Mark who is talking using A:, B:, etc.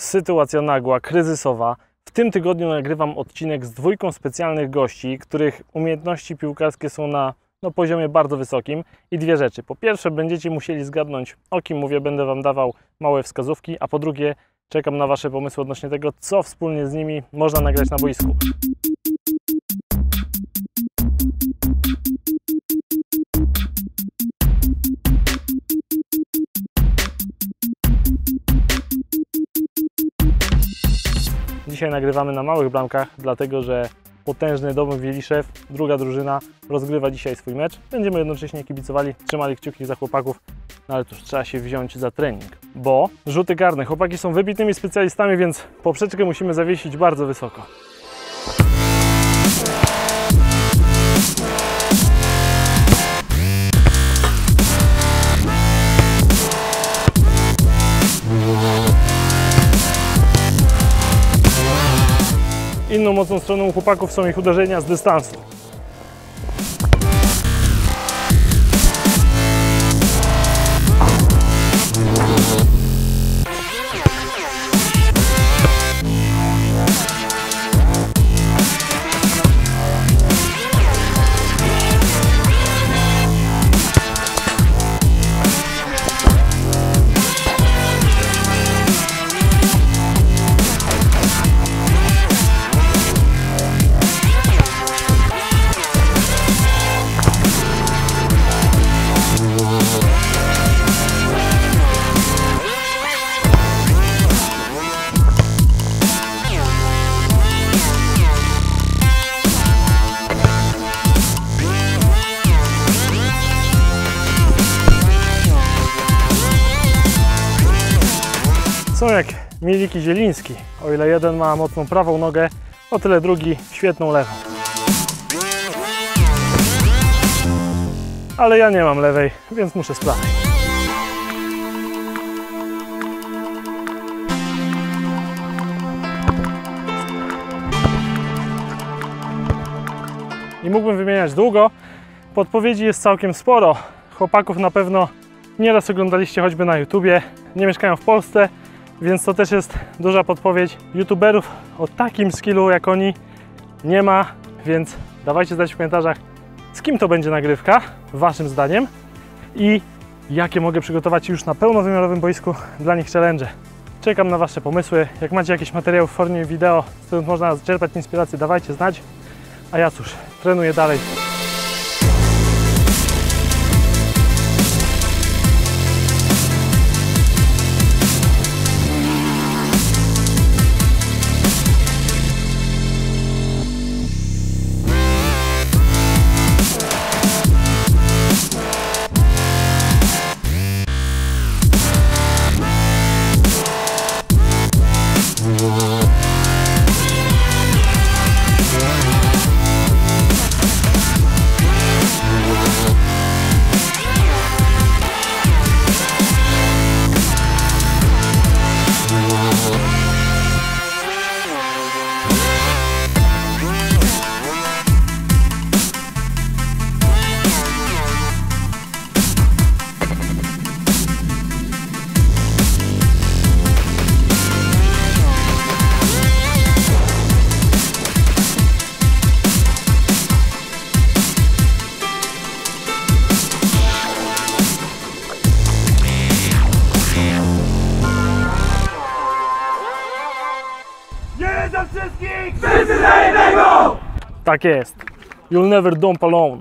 A: sytuacja nagła, kryzysowa. W tym tygodniu nagrywam odcinek z dwójką specjalnych gości, których umiejętności piłkarskie są na no, poziomie bardzo wysokim. I dwie rzeczy. Po pierwsze, będziecie musieli zgadnąć, o kim mówię, będę Wam dawał małe wskazówki, a po drugie, czekam na Wasze pomysły odnośnie tego, co wspólnie z nimi można nagrać na boisku. Dzisiaj nagrywamy na małych bramkach, dlatego że potężny Dom Wieliszew, druga drużyna, rozgrywa dzisiaj swój mecz. Będziemy jednocześnie kibicowali, trzymali kciuki za chłopaków, no ale cóż, trzeba się wziąć za trening, bo rzuty karne. Chłopaki są wybitnymi specjalistami, więc poprzeczkę musimy zawiesić bardzo wysoko. Inną mocną stroną chłopaków są ich uderzenia z dystansu. Są jak Miliki Zieliński. O ile jeden ma mocną prawą nogę, o tyle drugi świetną lewą. Ale ja nie mam lewej, więc muszę z. I mógłbym wymieniać długo. Podpowiedzi jest całkiem sporo. Chłopaków na pewno nieraz oglądaliście choćby na YouTubie. Nie mieszkają w Polsce, więc to też jest duża podpowiedź. YouTuberów o takim skillu jak oni nie ma, więc dawajcie znać w komentarzach, z kim to będzie nagrywka, waszym zdaniem i jakie mogę przygotować już na pełnowymiarowym boisku dla nich challenge. Czekam na wasze pomysły. Jak macie jakieś materiały w formie wideo, z których można czerpać inspirację, dawajcie znać. A ja cóż, trenuję dalej.
B: Za wszystkich! Wszyscy za jednego!
A: Tak jest. You'll never dump alone.